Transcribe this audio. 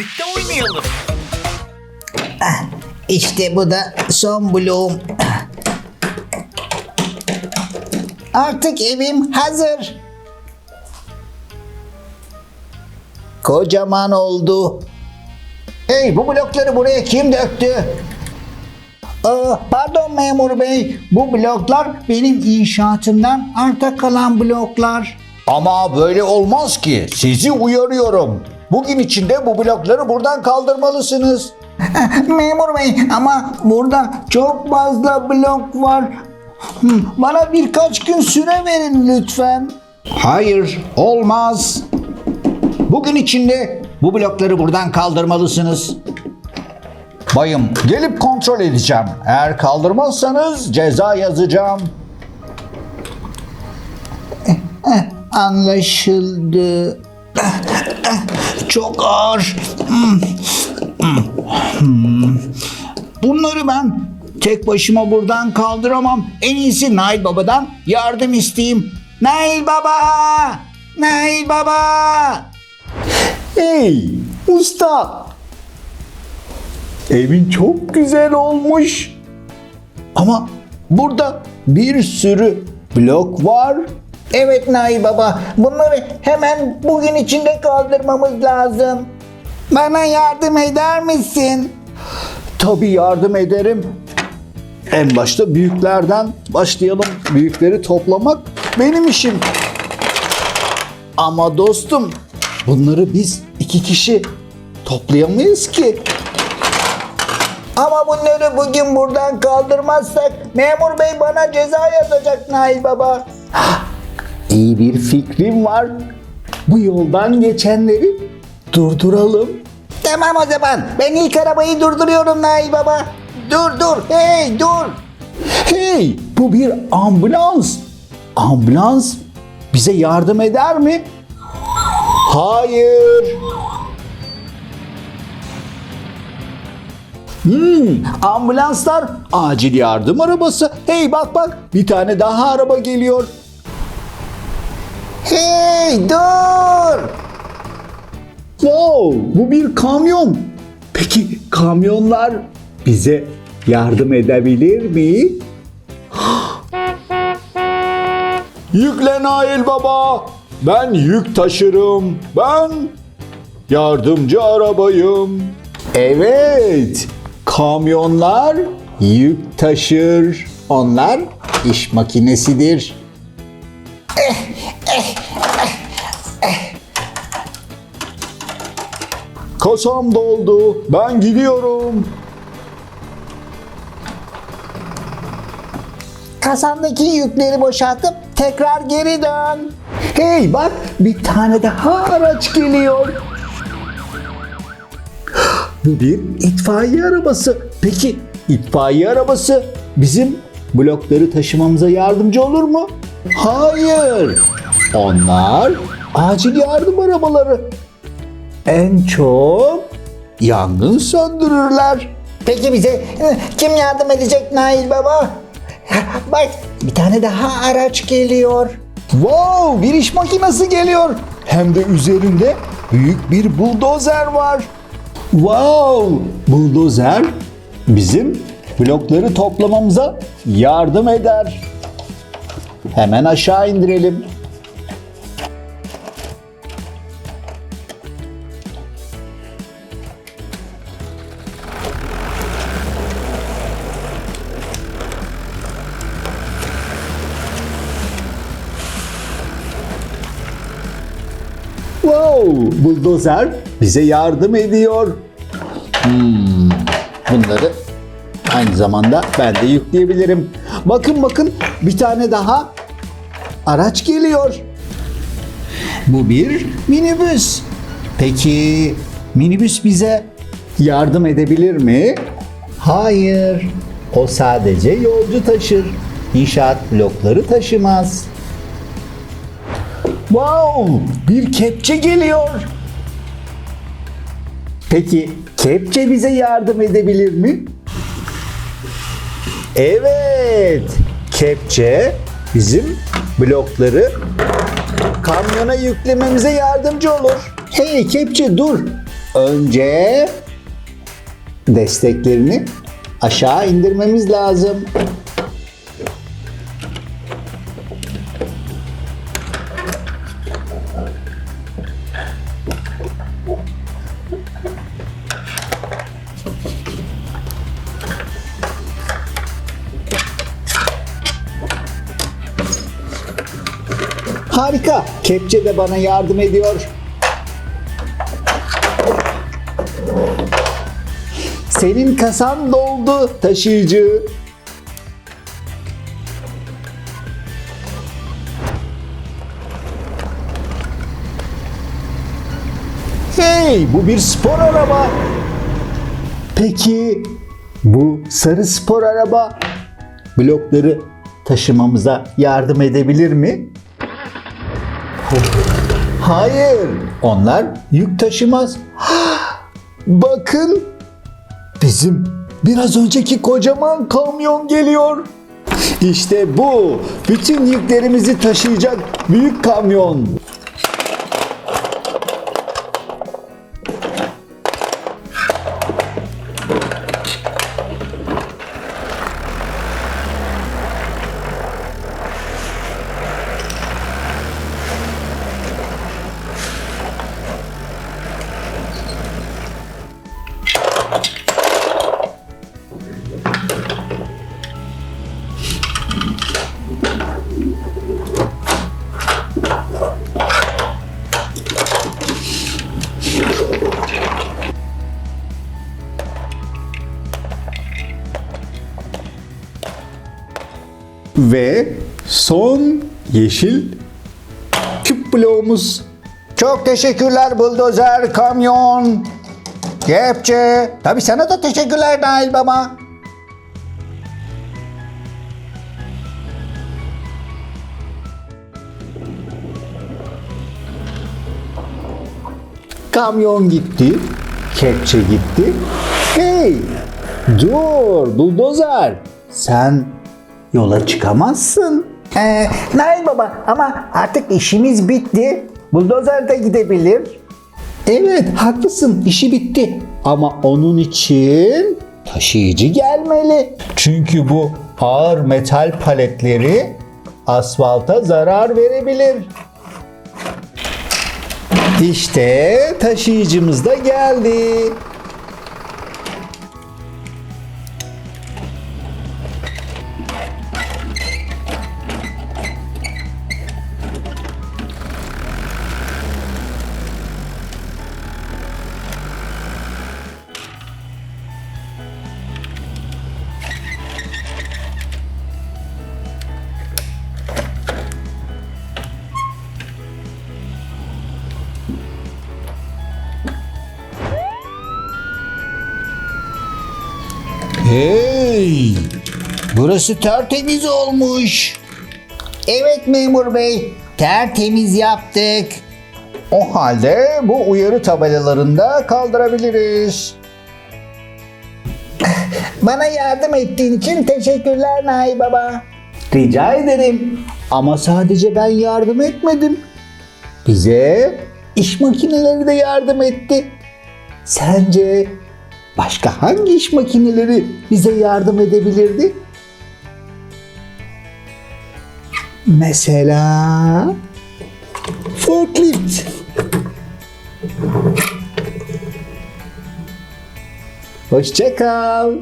birlikte oynayalım. İşte bu da son bloğum. Artık evim hazır. Kocaman oldu. Hey bu blokları buraya kim döktü? Aa, pardon memur bey. Bu bloklar benim inşaatımdan arta kalan bloklar. Ama böyle olmaz ki. Sizi uyarıyorum. Bugün içinde bu blokları buradan kaldırmalısınız. Memur bey ama burada çok fazla blok var. Hmm, Bana birkaç gün süre verin lütfen. Hayır, olmaz. Bugün içinde bu blokları buradan kaldırmalısınız. Bayım, gelip kontrol edeceğim. Eğer kaldırmazsanız ceza yazacağım. Anlaşıldı. Çok ağır. Bunları ben tek başıma buradan kaldıramam. En iyisi Nail Baba'dan yardım isteyeyim. Nail Baba! Nail Baba! Hey, usta. Evin çok güzel olmuş. Ama burada bir sürü blok var. Evet Nail Baba, bunları hemen bugün içinde kaldırmamız lazım. Bana yardım eder misin? Tabii yardım ederim. En başta büyüklerden başlayalım. Büyükleri toplamak benim işim. Ama dostum bunları biz iki kişi toplayamayız ki. Ama bunları bugün buradan kaldırmazsak memur bey bana ceza yazacak Nail Baba. İyi bir fikrim var. Bu yoldan geçenleri durduralım. Tamam o zaman. Ben ilk arabayı durduruyorum Nail Baba. Dur dur. Hey dur. Hey, bu bir ambulans. Ambulans bize yardım eder mi? Hayır. Hmm, ambulanslar acil yardım arabası. Hey bak bak bir tane daha araba geliyor. Hey dur. Wow, bu bir kamyon. Peki kamyonlar bize yardım edebilir mi? Yükle Nail Baba. Ben yük taşırım. Ben yardımcı arabayım. Evet, kamyonlar yük taşır. Onlar iş makinesidir. Kasam doldu. Ben gidiyorum. Kasandaki yükleri boşaltıp tekrar geri dön. Hey bak bir tane daha araç geliyor. Bu bir itfaiye arabası. Peki itfaiye arabası bizim blokları taşımamıza yardımcı olur mu? Hayır. Onlar acil yardım arabaları. En çok yangın söndürürler. Peki bize e, kim yardım edecek Nail Baba? Bak bir tane daha araç geliyor. Wow, bir iş makinesi geliyor. Hem de üzerinde büyük bir buldozer var. Wow, buldozer bizim blokları toplamamıza yardım eder. Hemen aşağı indirelim. Buldozer bize yardım ediyor. Hmm, bunları aynı zamanda ben de yükleyebilirim. Bakın bakın bir tane daha araç geliyor. Bu bir minibüs. Peki minibüs bize yardım edebilir mi? Hayır. O sadece yolcu taşır. İnşaat blokları taşımaz. Wow! Bir kepçe geliyor. Peki kepçe bize yardım edebilir mi? Evet. Kepçe bizim blokları kamyona yüklememize yardımcı olur. Hey kepçe dur. önce desteklerini aşağı indirmemiz lazım. Harika. Kepçe de bana yardım ediyor. Senin kasan doldu taşıyıcı. Hey, bu bir spor araba. Peki bu sarı spor araba blokları taşımamıza yardım edebilir mi? Hayır, onlar yük taşımaz. Bakın, bizim biraz önceki kocaman kamyon geliyor. İşte bu, bütün yüklerimizi taşıyacak büyük kamyon. Ve son yeşil küp bloğumuz. Çok teşekkürler buldozer kamyon. Kepçe. Tabii sana da teşekkürler Nail Baba. Kamyon gitti. Kepçe gitti. Hey! Dur buldozer. Sen yola çıkamazsın. Ee, Nail Baba ama artık işimiz bitti. Buldozer de gidebilir. Evet haklısın işi bitti. Ama onun için taşıyıcı gelmeli. Çünkü bu ağır metal paletleri asfalta zarar verebilir. İşte taşıyıcımız da geldi. Hey! Burası tertemiz olmuş. Evet memur bey, tertemiz yaptık. O halde bu uyarı tabelalarını da kaldırabiliriz. Bana yardım ettiğin için teşekkürler Nail Baba. Rica ederim. Ama sadece ben yardım etmedim. Bize iş makineleri de yardım etti. Sence başka hangi iş makineleri bize yardım edebilirdi? Mesela forklift. Hoşça kal.